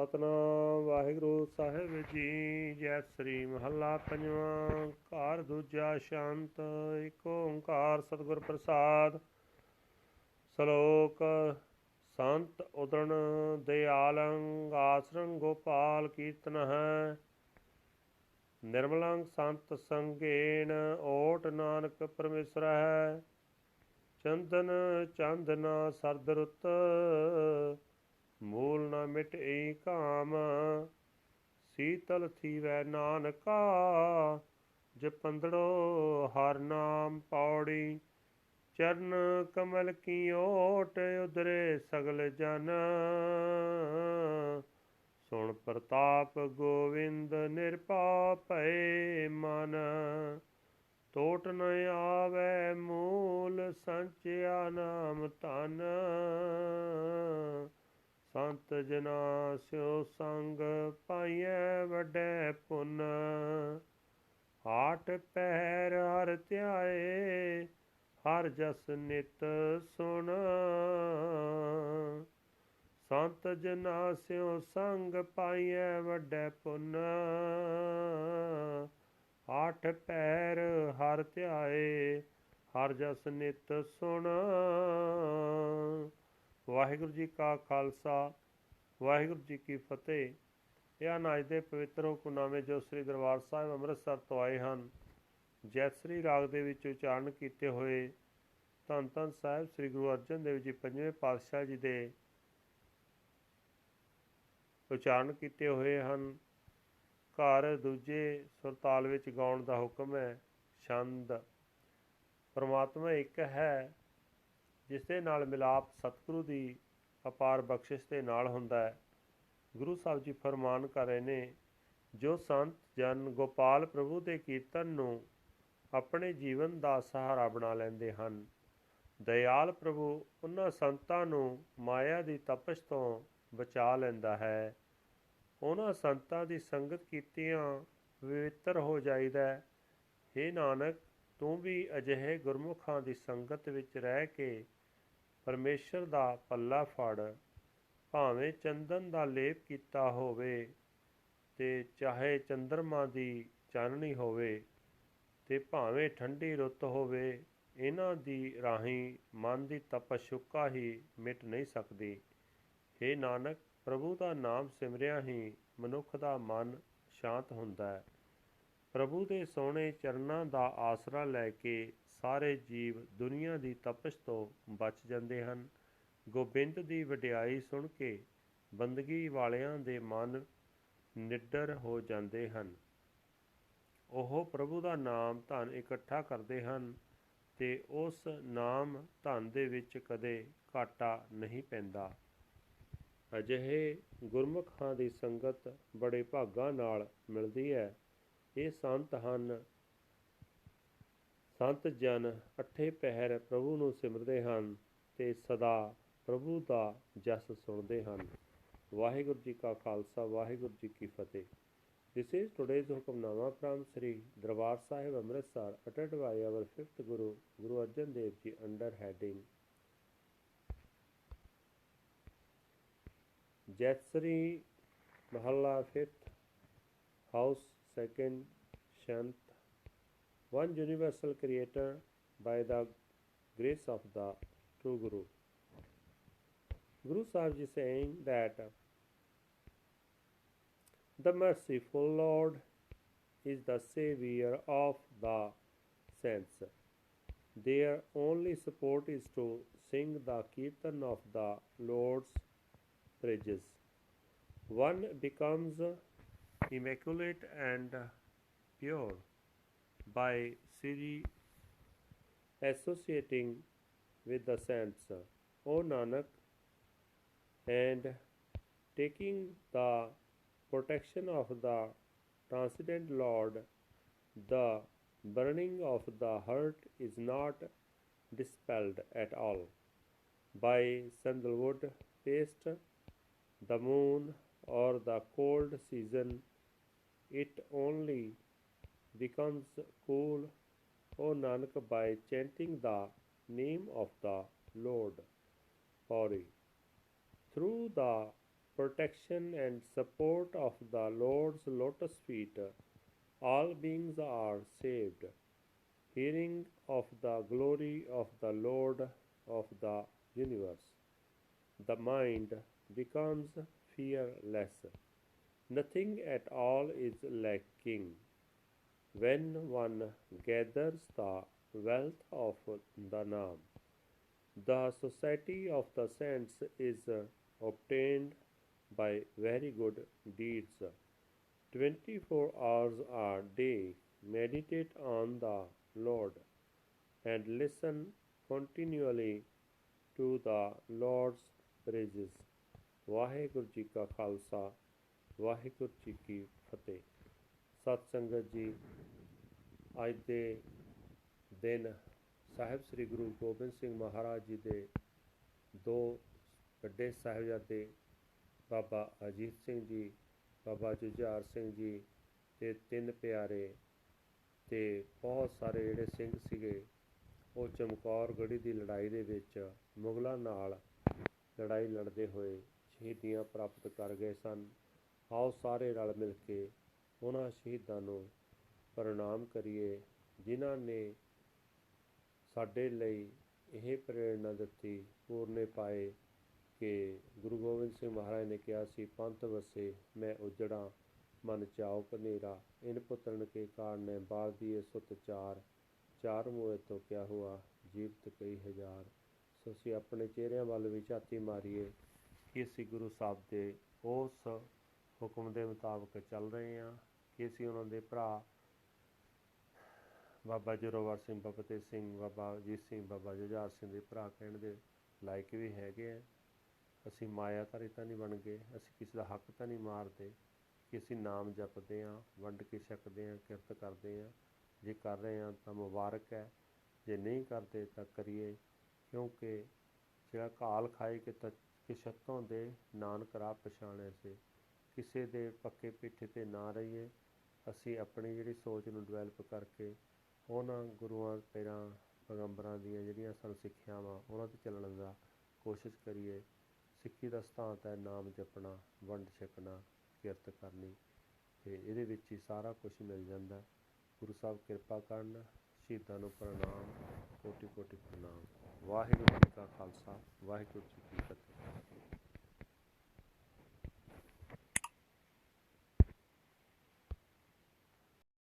ਸਤਨਾਮ ਵਾਹਿਗੁਰੂ ਸਾਹਿਬ ਜੀ। ਜੈ ਸ੍ਰੀ ਮਹੱਲਾ ਪੰਜਵਾਂ, ਘਰ ਦੂਜਾ ਸ਼ਾਂਤ ਏਕ ਓੰਕਾਰ ਸਤਿਗੁਰ ਪ੍ਰਸਾਦ। ਸ਼ਲੋਕ, ਸੰਤ ਉਦਣ ਦਿਆਲੰ ਆਸਰੰ ਗੋਪਾਲ ਕੀਰਤਨ ਹੈ। ਨਿਰਮਲੰ ਸੰਤ ਸੰਗੇਣ ਓਟ ਨਾਨਕ ਪਰਮੇਸ਼ਰ ਹੈ। ਚੰਦਨ ਚੰਦਨਾ ਸਰਦ ਰੁੱਤ ਮੂਲ ਨ ਮਿਟਈ ਕਾਮ ਸੀਤਲ ਥੀਵੈ ਨਾਨਕਾ ਜਪੰਦੜੋ ਹਰ ਨਾਮ ਪੌੜੀ। ਚਰਨ ਕਮਲ ਕੀ ਓਟ ਉਦਰੇ ਸਗਲ ਜਨ। ਸੁਣ ਪ੍ਰਤਾਪ ਗੋਵਿੰਦ ਨਿਰਪਾ ਭਏ ਮਨ। ਟੋਟ ਨ ਆਵੇ ਮੂਲ ਸੰਚਿਆ ਨਾਮ ਧਨ। ਸੰਤ ਜਨਾ ਸਿਓ ਸੰਗ ਪਾਈਐ ਵੱਡੇ ਪੁੰਨ। ਆਟ ਪਹਿਰ ਹਰ ਧਿਆਏ, ਹਰ ਜਸ ਨਿਤ ਸੁਣ। ਸੰਤ ਜਨਾ ਸਿਓ ਸੰਗ ਪਾਈਐ ਵੱਡੇ ਪੁੰਨ। ਆਠ ਪੈਰ ਹਰ ਧਿਆਏ, ਹਰ ਜਸ ਨਿਤ ਸੁਣ। ਵਾਹਿਗੁਰੂ ਜੀ ਕਾ ਖਾਲਸਾ, ਵਾਹਿਗੁਰੂ ਜੀ ਕੀ ਫਤਿਹ। ਇਹ ਅਨਾਜ ਦੇ ਪਵਿੱਤਰ ਹੁਕਮਨਾਮੇ ਜੋ ਸ੍ਰੀ ਦਰਬਾਰ ਸਾਹਿਬ ਅੰਮ੍ਰਿਤਸਰ ਤੋਂ ਆਏ ਹਨ ਜੈਸਰੀ ਰਾਗ ਦੇ ਵਿੱਚ ਉਚਾਰਨ ਕੀਤੇ ਹੋਏ ਧੰਨ ਧੰਨ ਸਾਹਿਬ ਸ੍ਰੀ ਗੁਰੂ ਅਰਜਨ ਦੇਵ ਜੀ ਪੰਜਵੇਂ ਪਾਤਸ਼ਾਹ ਜੀ ਦੇ ਉਚਾਰਨ ਕੀਤੇ ਹੋਏ ਹਨ। ਘਰ ਦੂਜੇ ਸੁਰਤਾਲ ਵਿੱਚ ਗਾਉਣ ਦਾ ਹੁਕਮ ਹੈ, ਛੰਦ। ਪਰਮਾਤਮਾ ਇੱਕ ਹੈ ਜਿਸ ਦੇ ਨਾਲ ਮਿਲਾਪ ਸਤਿਗੁਰੂ ਦੀ ਅਪਾਰ ਬਖਸ਼ਿਸ਼ ਦੇ ਨਾਲ ਹੁੰਦਾ ਹੈ। ਗੁਰੂ ਸਾਹਿਬ ਜੀ ਫਰਮਾਨ ਕਰ ਰਹੇ ਨੇ, ਜੋ ਸੰਤ ਜਨ ਗੋਪਾਲ ਪ੍ਰਭੂ ਦੇ ਕੀਰਤਨ ਨੂੰ ਆਪਣੇ ਜੀਵਨ ਦਾ ਸਹਾਰਾ ਬਣਾ ਲੈਂਦੇ ਹਨ, ਦਇਆਲ ਪ੍ਰਭੂ ਉਹਨਾਂ ਸੰਤਾਂ ਨੂੰ ਮਾਇਆ ਦੀ ਤਪਸ਼ ਤੋਂ ਬਚਾ ਲੈਂਦਾ ਹੈ। ਉਹਨਾਂ ਸੰਤਾਂ ਦੀ ਸੰਗਤ ਕੀਤਿਆਂ ਪਵਿੱਤਰ ਹੋ ਜਾਈਦਾ ਹੈ ਨਾਨਕ, ਤੂੰ ਵੀ ਅਜਿਹੇ ਗੁਰਮੁਖਾਂ ਦੀ ਸੰਗਤ ਵਿੱਚ ਰਹਿ ਕੇ ਪਰਮੇਸ਼ਰ ਦਾ ਪੱਲਾ ਫੜ, ਭਾਵੇਂ ਚੰਦਨ ਦਾ ਲੇਪ ਕੀਤਾ ਹੋਵੇ ਤੇ ਚਾਹੇ ਚੰਦਰਮਾ ਦੀ ਚਾਨਣੀ ਹੋਵੇ ਤੇ ਭਾਵੇਂ ਠੰਡੀ ਰੁੱਤ ਹੋਵੇ, ਇਹਨਾਂ ਦੀ ਰਾਹੀਂ ਮਨ ਦੀ ਤਪਸ਼ੁਕਾ ਹੀ ਮਿਟ ਨਹੀਂ ਸਕਦੀ। हे ਨਾਨਕ, ਪ੍ਰਭੂ ਦਾ ਨਾਮ ਸਿਮਰਿਆ ਹੀ ਮਨੁੱਖ ਦਾ ਮਨ ਸ਼ਾਂਤ ਹੁੰਦਾ ਹੈ। ਪ੍ਰਭੂ ਦੇ ਸੋਹਣੇ ਚਰਨਾਂ ਦਾ ਆਸਰਾ ਲੈ ਕੇ ਸਾਰੇ ਜੀਵ ਦੁਨੀਆ ਦੀ ਤਪਸ਼ ਤੋਂ ਬਚ ਜਾਂਦੇ ਹਨ। ਗੋਬਿੰਦ ਦੀ ਵਡਿਆਈ ਸੁਣ ਕੇ ਬੰਦਗੀ ਵਾਲਿਆਂ ਦੇ ਮਨ ਨਿੱਡਰ ਹੋ ਜਾਂਦੇ ਹਨ। ਉਹ ਪ੍ਰਭੂ ਦਾ ਨਾਮ ਧਨ ਇਕੱਠਾ ਕਰਦੇ ਹਨ ਤੇ ਉਸ ਨਾਮ ਧਨ ਦੇ ਵਿੱਚ ਕਦੇ ਘਾਟਾ ਨਹੀਂ ਪੈਂਦਾ। ਅਜਿਹੇ ਗੁਰਮੁਖਾਂ ਦੀ ਸੰਗਤ ਬੜੇ ਭਾਗਾਂ ਨਾਲ ਮਿਲਦੀ ਹੈ। ਇਹ ਸੰਤ ਹਨ ਸੰਤ ਜਨ ਅਠੇ ਪਹਿਰ ਪ੍ਰਭੂ ਨੂੰ ਸਿਮਰਦੇ ਹਨ ਤੇ ਸਦਾ ਪ੍ਰਭੂ ਦਾ ਜਸ ਸੁਣਦੇ ਹਨ ਵਾਹਿਗੁਰੂ ਜੀ ਕਾ ਖਾਲਸਾ ਵਾਹਿਗੁਰੂ ਜੀ ਕੀ ਫਤਿਹ This is today's Hukamnama from Sri Darbar Sahib Amritsar uttered by our fifth Guru, Guru Arjan Dev Ji under heading Jatsari Mahalla fifth house second Shant one universal creator by the grace of the true Guru. Guru Sahib Ji saying that the merciful Lord is the Savior of the saints. Their only support is to sing the Kirtan of the Lord's praises. One becomes immaculate and pure by associating with the saints, O Nanak, and taking the protection of the transcendent Lord, the burning of the heart is not dispelled at all by sandalwood paste, the moon, or the cold season. It only becomes cool, O Nanak, by chanting the name of the Lord. Pauri. Through the protection and support of the Lord's lotus feet, all beings are saved. Hearing of the glory of the Lord of the universe, the mind becomes fearless. Nothing at all is lacking. When one gathers the wealth of the Naam, the society of the saints is uh, obtained by very good deeds. 24 hours a day meditate on the Lord and listen continually to the Lord's praises. Waheguru ji ਕਾ ਖਾਲਸਾ ਵਾਹਿਗੁਰੂ ਜੀ ਕੀ ਫਤਿਹ। ਸਤ ਸੰਗਤ ਜੀ, ਅੱਜ ਦੇ ਦਿਨ ਸਾਹਿਬ ਸ੍ਰੀ ਗੁਰੂ ਗੋਬਿੰਦ ਸਿੰਘ ਮਹਾਰਾਜ ਜੀ ਦੇ ਦੋ ਵੱਡੇ ਸਾਹਿਬਜ਼ਾਦੇ, ਬਾਬਾ ਅਜੀਤ ਸਿੰਘ ਜੀ, ਬਾਬਾ ਜੁਝਾਰ ਸਿੰਘ ਜੀ ਤੇ ਤਿੰਨ ਪਿਆਰੇ ਤੇ ਬਹੁਤ ਸਾਰੇ ਜਿਹੜੇ ਸਿੰਘ ਸੀਗੇ, ਉਹ ਚਮਕੌਰ ਗੜੀ ਦੀ ਲੜਾਈ ਦੇ ਵਿੱਚ ਮੁਗਲਾਂ ਨਾਲ ਲੜਾਈ ਲੜਦੇ ਹੋਏ ਸ਼ਹੀਦੀਆਂ ਪ੍ਰਾਪਤ ਕਰ ਗਏ ਸਨ। ਆਓ ਸਾਰੇ ਰਲ ਮਿਲ ਕੇ ਉਹਨਾਂ ਸ਼ਹੀਦਾਂ ਨੂੰ ਪ੍ਰਣਾਮ ਕਰੀਏ, ਜਿਨ੍ਹਾਂ ਨੇ ਸਾਡੇ ਲਈ ਇਹ ਪ੍ਰੇਰਣਾ ਦਿੱਤੀ, ਪੂਰਨੇ ਪਾਏ ਕਿ ਗੁਰੂ ਗੋਬਿੰਦ ਸਿੰਘ ਮਹਾਰਾਜ ਨੇ ਕਿਹਾ ਸੀ, ਪੰਥ ਵਸੇ ਮੈਂ ਉਜੜਾ, ਮਨ ਚਾਉ ਕਨੇਰਾ ਇਨ ਪੁੱਤਰਨ ਕੇ ਕਾਰਨੇ ਬਾਲ ਦੀਏ ਸੁਤ ਚਾਰ ਚਾਰ ਮੋਏ ਤੋਂ ਕਿਆ ਹੁਆ, ਜੀਵਤ ਕਈ ਹਜ਼ਾਰ। ਸੋ ਅਸੀਂ ਆਪਣੇ ਚਿਹਰਿਆਂ ਵੱਲ ਵੀ ਝਾਤੀ ਮਾਰੀਏ ਕਿ ਅਸੀਂ ਗੁਰੂ ਸਾਹਿਬ ਦੇ ਉਸ ਹੁਕਮ ਦੇ ਮੁਤਾਬਕ ਚੱਲ ਰਹੇ ਹਾਂ ਕਿ ਅਸੀਂ ਉਹਨਾਂ ਦੇ ਭਰਾ ਬਾਬਾ ਜੋਰਾਵਰ ਸਿੰਘ, ਬਾਬਾ ਫਤਿਹ ਸਿੰਘ, ਬਾਬਾ ਅਜੀਤ ਸਿੰਘ, ਬਾਬਾ ਜੁਝਾਰ ਸਿੰਘ ਦੇ ਭਰਾ ਕਹਿਣ ਦੇ ਲਾਇਕ ਵੀ ਹੈਗੇ ਆ। ਅਸੀਂ ਮਾਇਆ ਧਾਰੀ ਤਾਂ ਨਹੀਂ ਬਣ ਗਏ, ਅਸੀਂ ਕਿਸੇ ਦਾ ਹੱਕ ਤਾਂ ਨਹੀਂ ਮਾਰਦੇ ਕਿ ਅਸੀਂ ਨਾਮ ਜਪਦੇ ਹਾਂ, ਵੰਡ ਕੇ ਛਕਦੇ ਹਾਂ, ਕਿਰਤ ਕਰਦੇ ਹਾਂ। ਜੇ ਕਰ ਰਹੇ ਹਾਂ ਤਾਂ ਮੁਬਾਰਕ ਹੈ, ਜੇ ਨਹੀਂ ਕਰਦੇ ਤਾਂ ਕਰੀਏ, ਕਿਉਂਕਿ ਜਿਹੜਾ ਕਾਲ ਖਾਏ ਕਿ ਤ ਛੱਤੋਂ ਦੇ ਨਾਨਕ ਰਾਹ ਪਛਾਣੇ ਸੇ। ਕਿਸੇ ਦੇ ਪੱਕੇ ਪਿੱਠੇ ਤੇ ਨਾ ਰਹੀਏ, ਅਸੀਂ ਆਪਣੀ ਜਿਹੜੀ ਸੋਚ ਨੂੰ ਡਿਵੈਲਪ ਕਰਕੇ ਉਹਨਾਂ ਗੁਰੂਆਂ, ਪੀਰਾਂ, ਪੈਗੰਬਰਾਂ ਦੀਆਂ ਜਿਹੜੀਆਂ ਸਾਨੂੰ ਸਿੱਖਿਆਵਾਂ, ਉਹਨਾਂ ਤੇ ਚੱਲਣ ਦਾ ਕੋਸ਼ਿਸ਼ ਕਰੀਏ। ਸਿੱਖੀ ਦਾ ਸਿਧਾਂਤ ਹੈ ਨਾਮ ਜਪਣਾ, ਵੰਡ ਛਕਣਾ, ਕਿਰਤ ਕਰਨੀ ਤੇ ਇਹਦੇ ਵਿੱਚ ਹੀ ਸਾਰਾ ਕੁਝ ਮਿਲ ਜਾਂਦਾ। ਗੁਰੂ ਸਾਹਿਬ ਕਿਰਪਾ ਕਰਨ, ਸ਼ਹੀਦਾਂ ਨੂੰ ਪ੍ਰਣਾਮ ਕੋਟੀ ਕੋਟੀ ਪ੍ਰਣਾਮ। ਵਾਹਿਗੁਰੂ ਜੀ ਕਾ ਖਾਲਸਾ, ਵਾਹਿਗੁਰੂ ਜੀ ਕੀ ਫਤਿਹ।